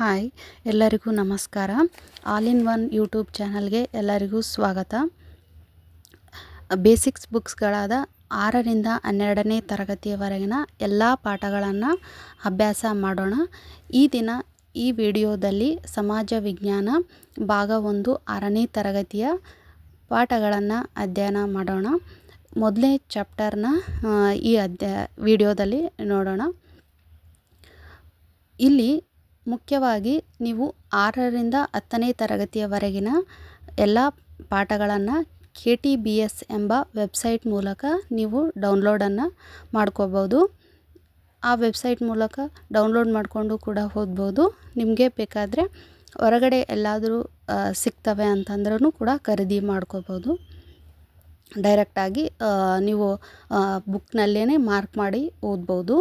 Hi, ಎಲ್ಲರಿಗೂ ನಮಸ್ಕಾರ. All in one YouTube ಚಾನಲ್ಗೆ ಎಲ್ಲರಿಗೂ ಸ್ವಾಗತ. ಬೇಸಿಕ್ಸ್ ಬುಕ್ಸ್ಗಳಾದ ಆರರಿಂದ ಹನ್ನೆರಡನೇ ತರಗತಿಯವರೆಗಿನ ಎಲ್ಲ ಪಾಠಗಳನ್ನು ಅಭ್ಯಾಸ ಮಾಡೋಣ. ಈ ದಿನ ಈ ವಿಡಿಯೋದಲ್ಲಿ ಸಮಾಜ ವಿಜ್ಞಾನ ಭಾಗ ಒಂದು ಆರನೇ ತರಗತಿಯ ಪಾಠಗಳನ್ನು ಅಧ್ಯಯನ ಮಾಡೋಣ. ಮೊದಲೇ ಚಾಪ್ಟರ್ನ ಈ ಅಧ್ಯ, ವಿಡಿಯೋದಲ್ಲಿ ನೋಡೋಣ. ಇಲ್ಲಿ ಮುಖ್ಯವಾಗಿ ನೀವು ಆರರಿಂದ ಹತ್ತನೇ ತರಗತಿಯವರೆಗಿನ ಎಲ್ಲ ಪಾಠಗಳನ್ನು ಕೆ ಟಿ ಬಿ ಎಸ್ ಎಂಬ ವೆಬ್ಸೈಟ್ ಮೂಲಕ ನೀವು ಡೌನ್ಲೋಡನ್ನು ಮಾಡ್ಕೋಬೋದು. ಆ ವೆಬ್ಸೈಟ್ ಮೂಲಕ ಡೌನ್ಲೋಡ್ ಮಾಡಿಕೊಂಡು ಕೂಡ ಓದ್ಬೋದು. ನಿಮಗೆ ಬೇಕಾದರೆ ಹೊರಗಡೆ ಎಲ್ಲಾದರೂ ಸಿಗ್ತವೆ ಅಂತಂದ್ರೂ ಕೂಡ ಖರೀದಿ ಮಾಡ್ಕೋಬೋದು. ಡೈರೆಕ್ಟಾಗಿ ನೀವು ಬುಕ್ನಲ್ಲೇ ಮಾರ್ಕ್ ಮಾಡಿ ಓದ್ಬೋದು.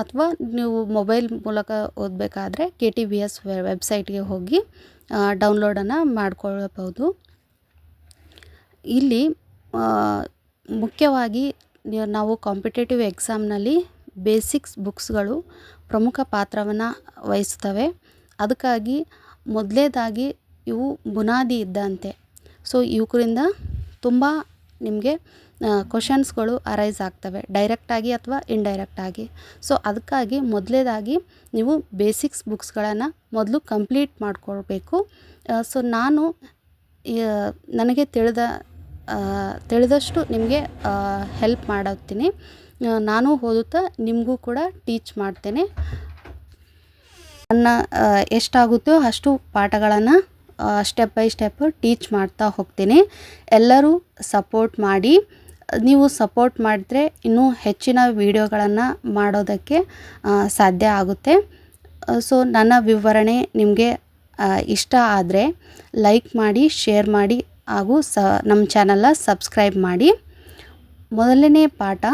ಅಥವಾ ನೀವು ಮೊಬೈಲ್ ಮೂಲಕ ಓದಬೇಕಾದ್ರೆ ಕೆ ಟಿ ಬಿ ಎಸ್ ವೆಬ್ಸೈಟ್ಗೆ ಹೋಗಿ ಡೌನ್ಲೋಡನ್ನು ಮಾಡಿಕೊಳ್ಳಬಹುದು ಇಲ್ಲಿ ಮುಖ್ಯವಾಗಿ ನಾವು ಕಾಂಪಿಟೇಟಿವ್ ಎಕ್ಸಾಮ್ನಲ್ಲಿ ಬೇಸಿಕ್ಸ್ ಬುಕ್ಸ್ಗಳು ಪ್ರಮುಖ ಪಾತ್ರವನ್ನು ವಹಿಸ್ತವೆ. ಅದಕ್ಕಾಗಿ ಮೊದಲೇದಾಗಿ ಇವು ಬುನಾದಿ ಇದ್ದಂತೆ. ಸೊ ಇವರಿಂದ ತುಂಬ ನಿಮಗೆ ಕೊಷನ್ಸ್ಗಳು ಅರೈಸ್ ಆಗ್ತವೆ ಡೈರೆಕ್ಟಾಗಿ ಅಥವಾ ಇಂಡೈರೆಕ್ಟಾಗಿ ಸೊ ಅದಕ್ಕಾಗಿ ಮೊದಲೇದಾಗಿ ನೀವು ಬೇಸಿಕ್ಸ್ ಬುಕ್ಸ್ಗಳನ್ನು ಮೊದಲು ಕಂಪ್ಲೀಟ್ ಮಾಡಿಕೊಳ್ಬೇಕು. ಸೊ ನಾನು ನನಗೆ ತಿಳಿದ ತಿಳಿದಷ್ಟು ನಿಮಗೆ ಹೆಲ್ಪ್ ಮಾಡುತ್ತೀನಿ ನಾನು ಓದುತ್ತಾ ನಿಮಗೂ ಕೂಡ ಟೀಚ್ ಮಾಡ್ತೇನೆ. ನನ್ನ ಎಷ್ಟಾಗುತ್ತೋ ಅಷ್ಟು ಪಾಠಗಳನ್ನು ಸ್ಟೆಪ್ ಬೈ ಸ್ಟೆಪ್ ಟೀಚ್ ಮಾಡ್ತಾ ಹೋಗ್ತೀನಿ. ಎಲ್ಲರೂ ಸಪೋರ್ಟ್ ಮಾಡಿ. ನೀವು ಸಪೋರ್ಟ್ ಮಾಡಿದ್ರೆ ಇನ್ನೂ ಹೆಚ್ಚಿನ ವೀಡಿಯೋಗಳನ್ನು ಮಾಡೋದಕ್ಕೆ ಸಾಧ್ಯ ಆಗುತ್ತೆ. ಸೊ ನನ್ನ ವಿವರಣೆ ನಿಮಗೆ ಇಷ್ಟ ಆದರೆ ಲೈಕ್ ಮಾಡಿ ಶೇರ್ ಮಾಡಿ ಹಾಗೂ ಸ ನಮ್ಮ ಚಾನಲ್ನ ಸಬ್ಸ್ಕ್ರೈಬ್ ಮಾಡಿ. ಮೊದಲನೇ ಪಾಠ,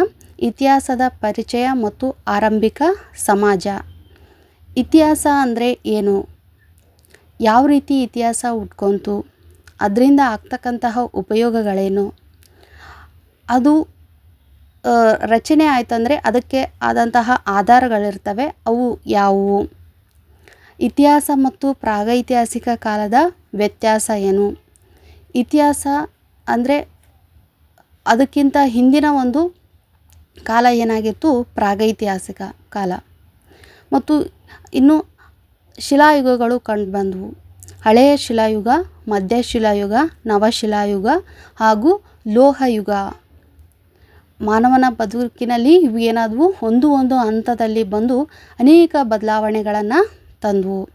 ಇತಿಹಾಸದ ಪರಿಚಯ ಮತ್ತು ಆರಂಭಿಕ ಸಮಾಜ. ಇತಿಹಾಸ ಅಂದರೆ ಏನು? ಯಾವ ರೀತಿ ಇತಿಹಾಸ ಹುಟ್ಕೊಂತು ಅದರಿಂದ ಆಗ್ತಕ್ಕಂತಹ ಉಪಯೋಗಗಳೇನು? ಅದು ರಚನೆ ಆಯ್ತಂದರೆ ಅದಕ್ಕೆ ಆದಂತಹ ಆಧಾರಗಳಿರ್ತವೆ, ಅವು ಯಾವುವು? ಇತಿಹಾಸ ಮತ್ತು ಪ್ರಾಗೈತಿಹಾಸಿಕ ಕಾಲದ ವ್ಯತ್ಯಾಸ ಏನು? ಇತಿಹಾಸ ಅಂದರೆ ಅದಕ್ಕಿಂತ ಹಿಂದಿನ ಒಂದು ಕಾಲ ಏನಾಗಿತ್ತು? ಪ್ರಾಗೈತಿಹಾಸಿಕ ಕಾಲ. ಮತ್ತು ಇನ್ನು ಶಿಲಾಯುಗಗಳು ಕಂಡುಬಂದವು ಹಳೆಯ ಶಿಲಾಯುಗ, ಮಧ್ಯ ಶಿಲಾಯುಗ ನವಶಿಲಾಯುಗ ಹಾಗೂ ಲೋಹಯುಗ. ಮಾನವನ ಬದುಕಿನಲ್ಲಿ ಇವು ಏನಾದವು? ಒಂದು ಒಂದು ಹಂತದಲ್ಲಿ ಬಂದು ಅನೇಕ ಬದಲಾವಣೆಗಳನ್ನು ತಂದವು.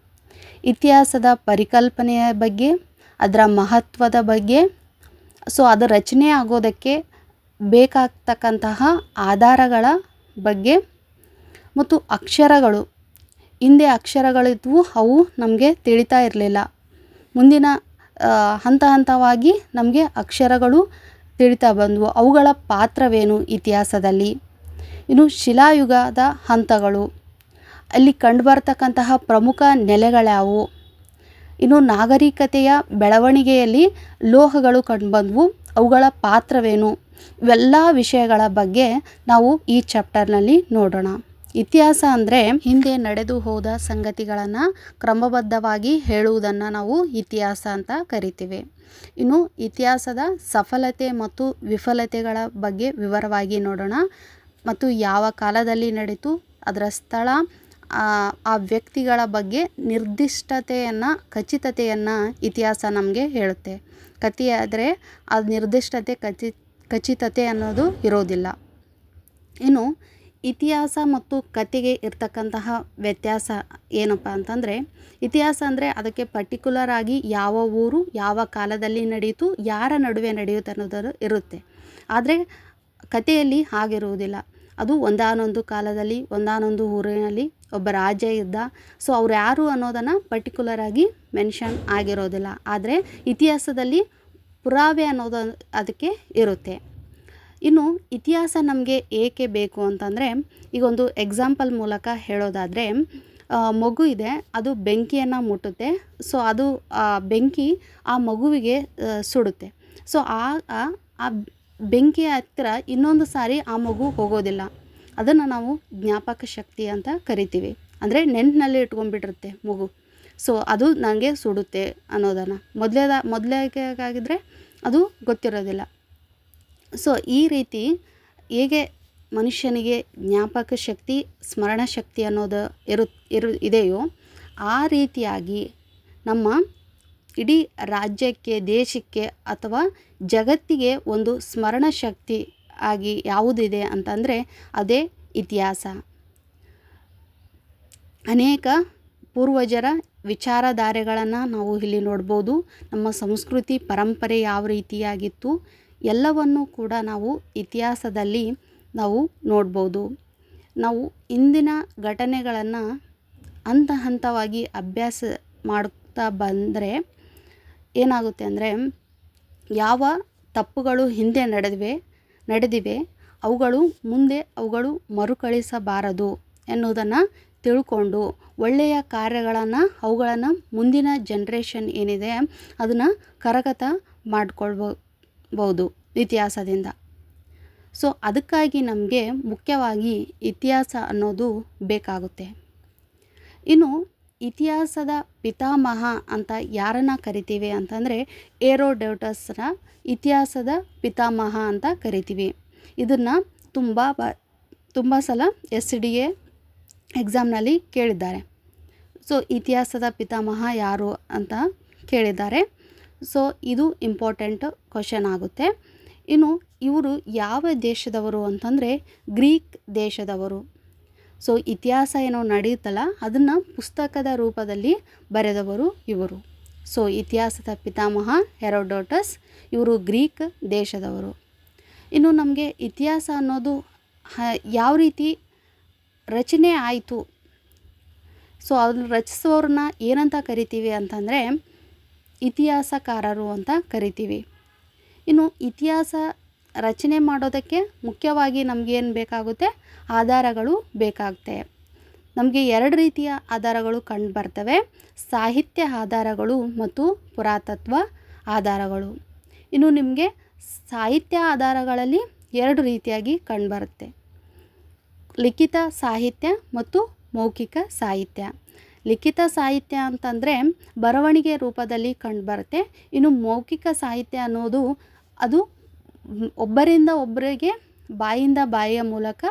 ಇತಿಹಾಸದ ಪರಿಕಲ್ಪನೆಯ ಬಗ್ಗೆ, ಅದರ ಮಹತ್ವದ ಬಗ್ಗೆ, ಸೊ, ಅದು ರಚನೆ ಆಗೋದಕ್ಕೆ ಬೇಕಾಗ್ತಕ್ಕಂತಹ ಆಧಾರಗಳ ಬಗ್ಗೆ ಮತ್ತು ಅಕ್ಷರಗಳು. ಹಿಂದೆ ಅಕ್ಷರಗಳಿದ್ವು, ಅವು ನಮಗೆ ತಿಳಿತಾ ಇರಲಿಲ್ಲ. ಮುಂದಿನ ಹಂತ ಹಂತವಾಗಿ ನಮಗೆ ಅಕ್ಷರಗಳು ತಿಳಿತಾ ಬಂದವು. ಅವುಗಳ ಪಾತ್ರವೇನು ಇತಿಹಾಸದಲ್ಲಿ? ಇನ್ನು ಶಿಲಾಯುಗದ ಹಂತಗಳು. ಅಲ್ಲಿ ಕಂಡುಬರ್ತಕ್ಕಂತಹ ಪ್ರಮುಖ ನೆಲೆಗಳ್ಯಾವು? ಇನ್ನು ನಾಗರಿಕತೆಯ ಬೆಳವಣಿಗೆಯಲ್ಲಿ ಲೋಹಗಳು ಕಂಡುಬಂದವು. ಅವುಗಳ ಪಾತ್ರವೇನು? ಇವೆಲ್ಲ ವಿಷಯಗಳ ಬಗ್ಗೆ ನಾವು ಈ ಚಾಪ್ಟರ್ನಲ್ಲಿ ನೋಡೋಣ. ಇತಿಹಾಸ ಅಂದರೆ ಹಿಂದೆ ನಡೆದು ಹೋದ ಸಂಗತಿಗಳನ್ನು ಕ್ರಮಬದ್ಧವಾಗಿ ಹೇಳುವುದನ್ನು ನಾವು ಇತಿಹಾಸ ಅಂತ ಕರಿತೀವಿ. ಇನ್ನು ಇತಿಹಾಸದ ಸಫಲತೆ ಮತ್ತು ವಿಫಲತೆಗಳ ಬಗ್ಗೆ ವಿವರವಾಗಿ ನೋಡೋಣ. ಮತ್ತು ಯಾವ ಕಾಲದಲ್ಲಿ ನಡೀತು ಅದರ ಸ್ಥಳ, ಆ ವ್ಯಕ್ತಿಗಳ ಬಗ್ಗೆ ನಿರ್ದಿಷ್ಟತೆಯನ್ನು, ಖಚಿತತೆಯನ್ನು ಇತಿಹಾಸ ನಮಗೆ ಹೇಳುತ್ತೆ. ಕಥೆಯಾದರೆ ಆ ನಿರ್ದಿಷ್ಟತೆ, ಖಚಿ, ಖಚಿತತೆ ಅನ್ನೋದು ಇರೋದಿಲ್ಲ. ಇನ್ನು ಇತಿಹಾಸ ಮತ್ತು ಕತೆಗೆ ಇರ್ತಕ್ಕಂತಹ ವ್ಯತ್ಯಾಸ ಏನಪ್ಪ ಅಂತಂದರೆ, ಇತಿಹಾಸ ಅಂದರೆ ಅದಕ್ಕೆ ಪರ್ಟಿಕ್ಯುಲರ್ ಆಗಿ ಯಾವ ಊರು, ಯಾವ ಕಾಲದಲ್ಲಿ ನಡೆಯಿತು, ಯಾರ ನಡುವೆ ನಡೆಯುತ್ತೆ ಅನ್ನೋದರ ಇರುತ್ತೆ. ಆದರೆ ಕಥೆಯಲ್ಲಿ ಹಾಗಿರುವುದಿಲ್ಲ. ಅದು ಒಂದಾನೊಂದು ಕಾಲದಲ್ಲಿ, ಒಂದಾನೊಂದು ಊರಿನಲ್ಲಿ ಒಬ್ಬ ರಾಜ ಇದ್ದ. ಸೊ ಅವ್ರು ಯಾರು ಅನ್ನೋದನ್ನು ಪರ್ಟಿಕ್ಯುಲರ್ ಆಗಿ ಮೆನ್ಷನ್ ಆಗಿರೋದಿಲ್ಲ. ಆದರೆ ಇತಿಹಾಸದಲ್ಲಿ ಪುರಾವೆ ಅನ್ನೋದು ಅದಕ್ಕೆ ಇರುತ್ತೆ. ಇನ್ನು ಇತಿಹಾಸ ನಮಗೆ ಏಕೆ ಬೇಕು ಅಂತಂದರೆ, ಈಗ ಒಂದು ಎಕ್ಸಾಂಪಲ್ ಮೂಲಕ ಹೇಳೋದಾದರೆ ಮಗು ಇದೆ, ಅದು ಬೆಂಕಿಯನ್ನು ಮುಟ್ಟುತ್ತೆ. ಸೊ ಅದು, ಆ, ಬೆಂಕಿ ಆ ಮಗುವಿಗೆ ಸುಡುತ್ತೆ. ಸೊ ಆ ಆ ಬೆಂಕಿಯ ಹತ್ತಿರ ಇನ್ನೊಂದು ಸಾರಿ ಆ ಮಗು ಹೋಗೋದಿಲ್ಲ. ಅದನ್ನು ನಾವು ಜ್ಞಾಪಕ ಶಕ್ತಿ ಅಂತ ಕರಿತೀವಿ. ಅಂದರೆ ನೆನಪಿನಲ್ಲಿ ಇಟ್ಕೊಂಡ್ಬಿಟ್ಟಿರುತ್ತೆ ಮಗು. ಸೊ ಅದು ನನಗೆ ಸುಡುತ್ತೆ ಅನ್ನೋದನ್ನು. ಮೊದಲೇದ ಮೊದಲೇಗಾಗಿದ್ದರೆ ಅದು ಗೊತ್ತಿರೋದಿಲ್ಲ. ಸೊ ಈ ರೀತಿ ಹೇಗೆ ಮನುಷ್ಯನಿಗೆ ಜ್ಞಾಪಕ ಶಕ್ತಿ, ಸ್ಮರಣ ಶಕ್ತಿ ಅನ್ನೋದು ಇರು ಇರು, ಇದೆಯೋ ಆ ರೀತಿಯಾಗಿ ನಮ್ಮ ಇಡೀ ರಾಜ್ಯಕ್ಕೆ, ದೇಶಕ್ಕೆ ಅಥವಾ ಜಗತ್ತಿಗೆ ಒಂದು ಸ್ಮರಣ ಶಕ್ತಿ ಆಗಿ ಯಾವುದಿದೆ ಅಂತಂದರೆ ಅದೇ ಇತಿಹಾಸ. ಅನೇಕ ಪೂರ್ವಜರ ವಿಚಾರಧಾರೆಗಳನ್ನು ನಾವು ಇಲ್ಲಿ ನೋಡ್ಬೋದು. ನಮ್ಮ ಸಂಸ್ಕೃತಿ, ಪರಂಪರೆ ಯಾವ ರೀತಿಯಾಗಿತ್ತು ಎಲ್ಲವನ್ನೂ ಕೂಡ ನಾವು ಇತಿಹಾಸದಲ್ಲಿ ನಾವು ನೋಡ್ಬೋದು. ನಾವು ಇಂದಿನ ಘಟನೆಗಳನ್ನು ಹಂತ ಹಂತವಾಗಿ ಅಭ್ಯಾಸ ಮಾಡ್ತಾ ಬಂದರೆ ಏನಾಗುತ್ತೆ ಅಂದರೆ ಯಾವ ತಪ್ಪುಗಳು ಹಿಂದೆ ನಡೆದಿವೆ ನಡೆದಿವೆ, ಅವುಗಳು ಮುಂದೆ ಅವುಗಳು ಮರುಕಳಿಸಬಾರದು ಎನ್ನುವುದನ್ನು ತಿಳ್ಕೊಂಡು ಒಳ್ಳೆಯ ಕಾರ್ಯಗಳನ್ನು, ಅವುಗಳನ್ನು ಮುಂದಿನ ಜನ್ರೇಷನ್ ಏನಿದೆ ಅದನ್ನು ಕರಗತ ಮಾಡ್ಕೊಳ್ಬೋ ಬಹುದು ಇತಿಹಾಸದಿಂದ. ಸೊ ಅದಕ್ಕಾಗಿ ನಮಗೆ ಮುಖ್ಯವಾಗಿ ಇತಿಹಾಸ ಅನ್ನೋದು ಬೇಕಾಗುತ್ತೆ. ಇನ್ನು, ಇತಿಹಾಸದ ಪಿತಾಮಹ ಅಂತ ಯಾರನ್ನು ಕರಿತೀವಿ ಅಂತಂದರೆ ಏರೋಡೋಟಸ್ನ ಇತಿಹಾಸದ ಪಿತಾಮಹ ಅಂತ ಕರಿತೀವಿ. ಇದನ್ನು ತುಂಬ ಬ, ತುಂಬ ಸಲ ಎಸ್ ಡಿ ಎ ಎಕ್ಸಾಮ್ನಲ್ಲಿ ಕೇಳಿದ್ದಾರೆ. ಸೊ ಇತಿಹಾಸದ ಪಿತಾಮಹ ಯಾರು ಅಂತ ಕೇಳಿದ್ದಾರೆ. ಸೊ ಇದು ಇಂಪಾರ್ಟೆಂಟ್ ಕ್ವಶನ್ ಆಗುತ್ತೆ. ಇನ್ನು ಇವರು ಯಾವ ದೇಶದವರು ಅಂತಂದರೆ ಗ್ರೀಕ್ ದೇಶದವರು. ಸೊ ಇತಿಹಾಸ ಏನೋ ನಡೆಯುತ್ತಲ್ಲ, ಅದನ್ನು ಪುಸ್ತಕದ ರೂಪದಲ್ಲಿ ಬರೆದವರು ಇವರು. ಸೊ ಇತಿಹಾಸದ ಪಿತಾಮಹ ಹೆರೋಡೋಟಸ್, ಇವರು ಗ್ರೀಕ್ ದೇಶದವರು. ಇನ್ನು ನಮಗೆ ಇತಿಹಾಸ ಅನ್ನೋದು ಯಾವ ರೀತಿ ರಚನೆ ಆಯಿತು. ಸೊ ಅದನ್ನು ರಚಿಸೋರನ್ನ ಏನಂತ ಕರಿತೀವಿ ಅಂತಂದರೆ ಇತಿಹಾಸಕಾರರು ಅಂತ ಕರಿತೀವಿ. ಇನ್ನು ಇತಿಹಾಸ ರಚನೆ ಮಾಡೋದಕ್ಕೆ ಮುಖ್ಯವಾಗಿ ನಮಗೇನು ಬೇಕಾಗುತ್ತೆ? ಆಧಾರಗಳು ಬೇಕಾಗುತ್ತೆ ನಮಗೆ ಎರಡು ರೀತಿಯ ಆಧಾರಗಳು ಕಂಡು ಬರ್ತವೆ. ಸಾಹಿತ್ಯ ಆಧಾರಗಳು ಮತ್ತು ಪುರಾತತ್ವ ಆಧಾರಗಳು. ಇನ್ನು ನಿಮಗೆ ಸಾಹಿತ್ಯ ಆಧಾರಗಳಲ್ಲಿ ಎರಡು ರೀತಿಯಾಗಿ ಕಂಡುಬರುತ್ತೆ ಲಿಖಿತ ಸಾಹಿತ್ಯ ಮತ್ತು ಮೌಖಿಕ ಸಾಹಿತ್ಯ. ಲಿಖಿತ ಸಾಹಿತ್ಯ ಅಂತಂದರೆ ಬರವಣಿಗೆ ರೂಪದಲ್ಲಿ ಕಂಡುಬರುತ್ತೆ ಇನ್ನು ಮೌಖಿಕ ಸಾಹಿತ್ಯ ಅನ್ನೋದು ಅದು ಒಬ್ಬರಿಂದ ಒಬ್ಬರಿಗೆ ಬಾಯಿಂದ ಬಾಯಿಯ ಮೂಲಕ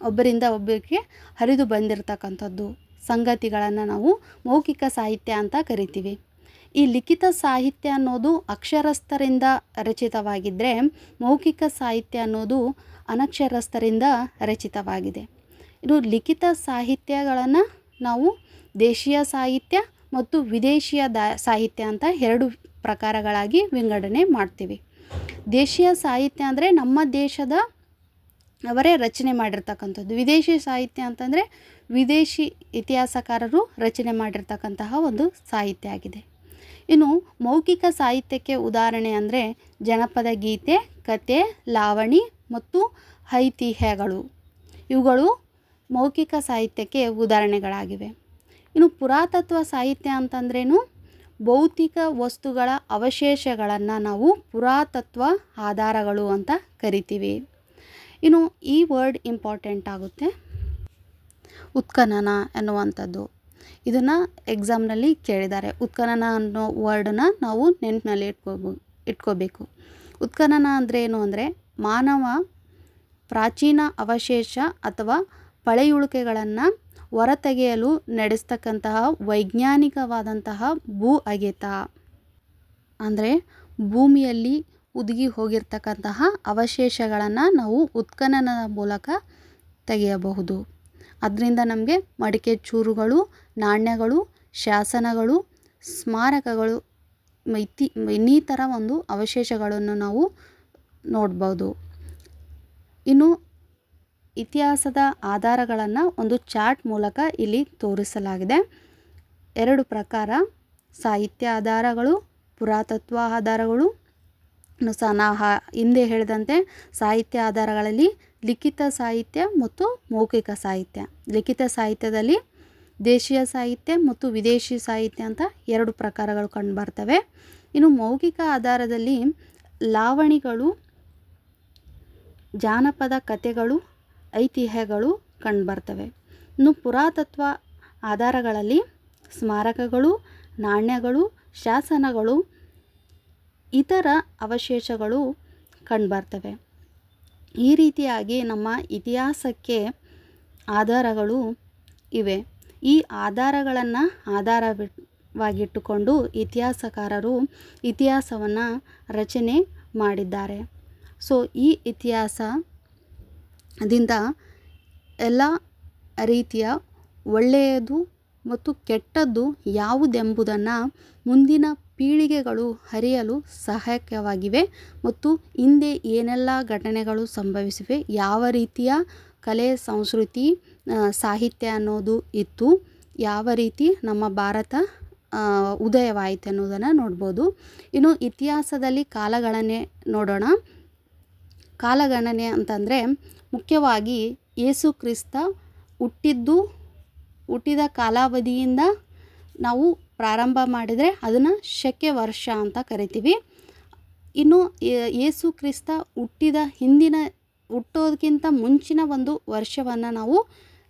ಒಬ್ಬರಿಂದ ಒಬ್ಬರಿಗೆ ಹರಿದು ಬಂದಿರತಕ್ಕಂಥದ್ದು ಸಂಗತಿಗಳನ್ನು ನಾವು ಮೌಖಿಕ ಸಾಹಿತ್ಯ ಅಂತ ಕರಿತೀವಿ. ಈ ಲಿಖಿತ ಸಾಹಿತ್ಯ ಅನ್ನೋದು ಅಕ್ಷರಸ್ಥರಿಂದ ರಚಿತವಾಗಿದ್ದರೆ ಮೌಖಿಕ ಸಾಹಿತ್ಯ ಅನ್ನೋದು ಅನಕ್ಷರಸ್ಥರಿಂದ ರಚಿತವಾಗಿದೆ. ಇದು ಲಿಖಿತ ಸಾಹಿತ್ಯಗಳನ್ನು ನಾವು ದೇಶೀಯ ಸಾಹಿತ್ಯ ಮತ್ತು ವಿದೇಶಿಯ ದಾ ಸಾಹಿತ್ಯ ಅಂತ ಎರಡು ಪ್ರಕಾರಗಳಾಗಿ ವಿಂಗಡಣೆ ಮಾಡ್ತೀವಿ. ದೇಶೀಯ ಸಾಹಿತ್ಯ ಅಂದರೆ ನಮ್ಮ ದೇಶದ ಅವರೇ ರಚನೆ ಮಾಡಿರ್ತಕ್ಕಂಥದ್ದು. ವಿದೇಶಿ ಸಾಹಿತ್ಯ ಅಂತಂದರೆ ವಿದೇಶಿ ಇತಿಹಾಸಕಾರರು ರಚನೆ ಮಾಡಿರ್ತಕ್ಕಂತಹ ಒಂದು ಸಾಹಿತ್ಯ ಆಗಿದೆ. ಇನ್ನು ಮೌಖಿಕ ಸಾಹಿತ್ಯಕ್ಕೆ ಉದಾಹರಣೆ ಅಂದರೆ ಜನಪದ ಗೀತೆ, ಕತೆ, ಲಾವಣಿ ಮತ್ತು ಐತಿಹ್ಯಗಳು. ಇವುಗಳು ಮೌಖಿಕ ಸಾಹಿತ್ಯಕ್ಕೆ ಉದಾಹರಣೆಗಳಾಗಿವೆ. ಇನ್ನು ಪುರಾತತ್ವ ಸಾಹಿತ್ಯ ಅಂತಂದ್ರೇನು? ಭೌತಿಕ ವಸ್ತುಗಳ ಅವಶೇಷಗಳನ್ನು ನಾವು ಪುರಾತತ್ವ ಆಧಾರಗಳು ಅಂತ ಕರಿತೀವಿ. ಇನ್ನು ಈ ವರ್ಡ್ ಇಂಪಾರ್ಟೆಂಟ್ ಆಗುತ್ತೆ. ಉತ್ಖನನ ಎನ್ನುವಂಥದ್ದು. ಇದನ್ನು ಎಕ್ಸಾಮ್ನಲ್ಲಿ ಕೇಳಿದ್ದಾರೆ. ಉತ್ಖನನ ಅನ್ನೋ ವರ್ಡನ್ನ ನಾವು ನೆನಪಿನಲ್ಲಿ ಇಟ್ಕೋಬೋ, ಇಟ್ಕೋಬೇಕು. ಉತ್ಖನನ ಅಂದರೆ ಏನು ಅಂದರೆ ಮಾನವ ಪ್ರಾಚೀನ ಅವಶೇಷ ಅಥವಾ ಪಳೆಯುಳಿಕೆಗಳನ್ನು ಹೊರತೆಗೆಯಲು ನಡೆಸ್ತಕ್ಕಂತಹ ವೈಜ್ಞಾನಿಕವಾದಂತಹ ಭೂ ಅಗೆತ. ಅಂದರೆ ಭೂಮಿಯಲ್ಲಿ ಹುದುಗಿ ಹೋಗಿರ್ತಕ್ಕಂತಹ ಅವಶೇಷಗಳನ್ನು ನಾವು ಉತ್ಖನನದ ಮೂಲಕ ತೆಗೆಯಬಹುದು. ಅದರಿಂದ ನಮಗೆ ಮಡಿಕೆ ಚೂರುಗಳು, ನಾಣ್ಯಗಳು, ಶಾಸನಗಳು, ಸ್ಮಾರಕಗಳು ಇತಿ ಇನ್ನಿತರ ಒಂದು ಅವಶೇಷಗಳನ್ನು ನಾವು ನೋಡ್ಬೋದು. ಇನ್ನು ಇತಿಹಾಸದ ಆಧಾರಗಳನ್ನು ಒಂದು ಚಾರ್ಟ್ ಮೂಲಕ ಇಲ್ಲಿ ತೋರಿಸಲಾಗಿದೆ. ಎರಡು ಪ್ರಕಾರ ಸಾಹಿತ್ಯ ಆಧಾರಗಳು, ಪುರಾತತ್ವ ಆಧಾರಗಳು. ಸಹ ಹಿಂದೆ ಹೇಳಿದಂತೆ ಸಾಹಿತ್ಯ ಆಧಾರಗಳಲ್ಲಿ ಲಿಖಿತ ಸಾಹಿತ್ಯ ಮತ್ತು ಮೌಖಿಕ ಸಾಹಿತ್ಯ. ಲಿಖಿತ ಸಾಹಿತ್ಯದಲ್ಲಿ ದೇಶೀಯ ಸಾಹಿತ್ಯ ಮತ್ತು ವಿದೇಶಿ ಸಾಹಿತ್ಯ ಅಂತ ಎರಡು ಪ್ರಕಾರಗಳು ಕಂಡುಬರ್ತವೆ ಇನ್ನು ಮೌಖಿಕ ಆಧಾರದಲ್ಲಿ ಲಾವಣಿಗಳು, ಜಾನಪದ ಕಥೆಗಳು ಐತಿಹ್ಯಗಳು ಕಂಡುಬರ್ತವೆ. ಇನ್ನು ಪುರಾತತ್ವ ಆಧಾರಗಳಲ್ಲಿ ಸ್ಮಾರಕಗಳು, ನಾಣ್ಯಗಳು, ಶಾಸನಗಳು, ಇತರ ಅವಶೇಷಗಳು ಕಂಡುಬರ್ತವೆ. ಈ ರೀತಿಯಾಗಿ ನಮ್ಮ ಇತಿಹಾಸಕ್ಕೆ ಆಧಾರಗಳು ಇವೆ. ಈ ಆಧಾರಗಳನ್ನು ಆಧಾರವಾಗಿಟ್ಟುಕೊಂಡು ಇತಿಹಾಸಕಾರರು ಇತಿಹಾಸವನ್ನು ರಚನೆ ಮಾಡಿದ್ದಾರೆ. ಸೊ ಈ ಇತಿಹಾಸದಿಂದ ಎಲ್ಲ ರೀತಿಯ ಒಳ್ಳೆಯದು ಮತ್ತು ಕೆಟ್ಟದ್ದು ಯಾವುದೆಂಬುದನ್ನು ಮುಂದಿನ ಪೀಳಿಗೆಗಳು ಅರಿಯಲು ಸಹಾಯಕವಾಗಿವೆ ಮತ್ತು ಹಿಂದೆ ಏನೆಲ್ಲ ಘಟನೆಗಳು ಸಂಭವಿಸಿವೆ, ಯಾವ ರೀತಿಯ ಕಲೆ, ಸಂಸ್ಕೃತಿ ಸಾಹಿತ್ಯ ಅನ್ನೋದು ಇತ್ತು, ಯಾವ ರೀತಿ ನಮ್ಮ ಭಾರತ ಉದಯವಾಯಿತು ಅನ್ನೋದನ್ನು ನೋಡ್ಬೋದು. ಇನ್ನು ಇತಿಹಾಸದಲ್ಲಿ ಕಾಲಗಳನ್ನೇ ನೋಡೋಣ. ಕಾಲಗಣನೆ ಅಂತಂದರೆ ಮುಖ್ಯವಾಗಿ ಏಸು ಕ್ರಿಸ್ತ ಹುಟ್ಟಿದ್ದು, ಹುಟ್ಟಿದ ಕಾಲಾವಧಿಯಿಂದ ನಾವು ಪ್ರಾರಂಭ ಮಾಡಿದರೆ ಅದನ್ನು ಶಕೆ ವರ್ಷ ಅಂತ ಕರಿತೀವಿ. ಇನ್ನು ಏಸು ಕ್ರಿಸ್ತ ಹುಟ್ಟಿದ ಹಿಂದಿನ ಹುಟ್ಟೋದಕ್ಕಿಂತ ಮುಂಚಿನ ಒಂದು ವರ್ಷವನ್ನು ನಾವು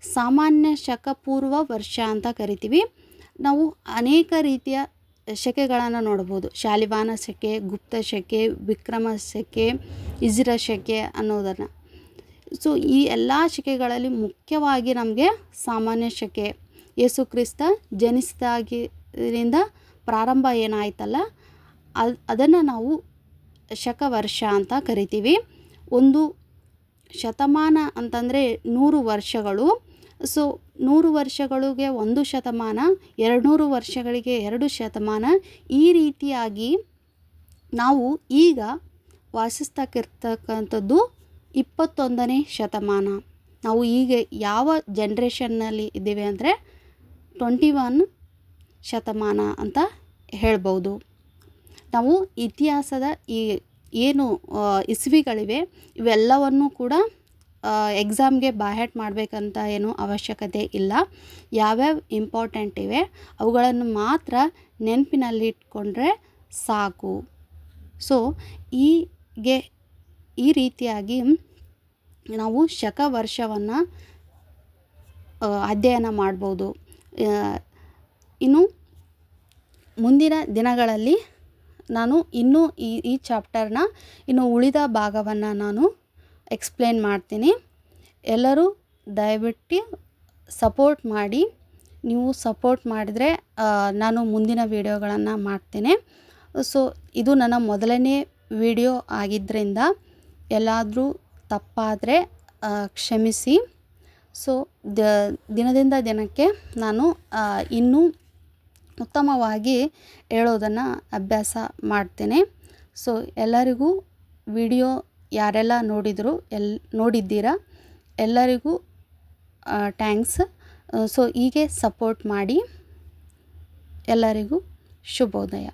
ಸಾಮಾನ್ಯ ಶಕಪೂರ್ವ ವರ್ಷ ಅಂತ ಕರಿತೀವಿ. ನಾವು ಅನೇಕ ರೀತಿಯ ಶಕೆಗಳನ್ನು ನೋಡ್ಬೋದು. ಶಾಲಿವಾನ ಶಕೆ, ಗುಪ್ತ ಶಕೆ, ವಿಕ್ರಮ ಶಕೆ ಇಜ್ರ ಶಕೆ ಅನ್ನೋದನ್ನು. ಸೊ ಈ ಎಲ್ಲ ಶಕೆಗಳಲ್ಲಿ ಮುಖ್ಯವಾಗಿ ನಮಗೆ ಸಾಮಾನ್ಯ ಶಕೆ. ಯೇಸು ಕ್ರಿಸ್ತ ಜನಿಸಿದಾಗಿನಿಂದ ಪ್ರಾರಂಭ ಏನಾಯ್ತಲ್ಲ ಅದು ಅದನ್ನು ನಾವು ಶಕ ವರ್ಷ ಅಂತ ಕರಿತೀವಿ. ಒಂದು ಶತಮಾನ ಅಂತಂದರೆ ನೂರು ವರ್ಷಗಳು. ಸೊ ನೂರು ವರ್ಷಗಳಿಗೆ ಒಂದು ಶತಮಾನ, ಎರಡುನೂರು ವರ್ಷಗಳಿಗೆ ಎರಡು ಶತಮಾನ ಈ ರೀತಿಯಾಗಿ ನಾವು ಈಗ ವಾಸಿಸ್ತಕ್ಕಿರ್ತಕ್ಕಂಥದ್ದು ಇಪ್ಪತ್ತೊಂದನೇ ಶತಮಾನ. ನಾವು ಈಗ ಯಾವ ಜನ್ರೇಷನ್ನಲ್ಲಿ ಇದ್ದೀವಿ ಅಂದರೆ ಟ್ವೆಂಟಿ ಒನ್ ಶತಮಾನ ಅಂತ ಹೇಳ್ಬೋದು. ನಾವು ಇತಿಹಾಸದ ಈ ಏನು ಇಸ್ವಿಗಳಿವೆ, ಇವೆಲ್ಲವನ್ನು ಕೂಡ ಎಕ್ಸಾಮ್ಗೆ ಬಾಯ್ಹಾಟ್ ಮಾಡಬೇಕಂತ ಏನು ಅವಶ್ಯಕತೆ ಇಲ್ಲ. ಯಾವ್ಯಾವ ಇಂಪಾರ್ಟೆಂಟ್ ಇವೆ, ಅವುಗಳನ್ನು ಮಾತ್ರ ನೆನಪಿನಲ್ಲಿಟ್ಕೊಂಡ್ರೆ ಸಾಕು. ಸೊ ಹೀಗೆ ಈ ರೀತಿಯಾಗಿ ನಾವು ಶಕ ವರ್ಷವನ್ನು ಅಧ್ಯಯನ ಮಾಡ್ಬೋದು. ಇನ್ನು ಮುಂದಿನ ದಿನಗಳಲ್ಲಿ ನಾನು ಇನ್ನೂ ಈ ಈ ಚಾಪ್ಟರ್ನ ಇನ್ನು ಉಳಿದ ಭಾಗವನ್ನು ನಾನು ಎಕ್ಸ್ಪ್ಲೇನ್ ಮಾಡ್ತೀನಿ. ಎಲ್ಲರೂ ದಯವಿಟ್ಟು ಸಪೋರ್ಟ್ ಮಾಡಿ. ನೀವು ಸಪೋರ್ಟ್ ಮಾಡಿದರೆ ನಾನು ಮುಂದಿನ ವೀಡಿಯೋಗಳನ್ನು ಮಾಡ್ತೇನೆ. ಸೊ, ಇದು ನನ್ನ ಮೊದಲನೇ ವಿಡಿಯೋ ಆಗಿದ್ದರಿಂದ ಎಲ್ಲಾದರೂ ತಪ್ಪಾದರೆ ಕ್ಷಮಿಸಿ. ಸೊ ದಿನದಿಂದ ದಿನಕ್ಕೆ ನಾನು ಇನ್ನೂ ಉತ್ತಮವಾಗಿ ಹೇಳೋದನ್ನು ಅಭ್ಯಾಸ ಮಾಡ್ತೇನೆ. ಸೊ, ಎಲ್ಲರಿಗೂ ವಿಡಿಯೋ ಯಾರೆಲ್ಲ ನೋಡಿದರು, ಎಲ್, ನೋಡಿದ್ದೀರಾ, ಎಲ್ಲರಿಗೂ ಟ್ಯಾಂಕ್ಸ್ ಸೊ, ಹೀಗೆ ಸಪೋರ್ಟ್ ಮಾಡಿ ಎಲ್ಲರಿಗೂ ಶುಭೋದಯ.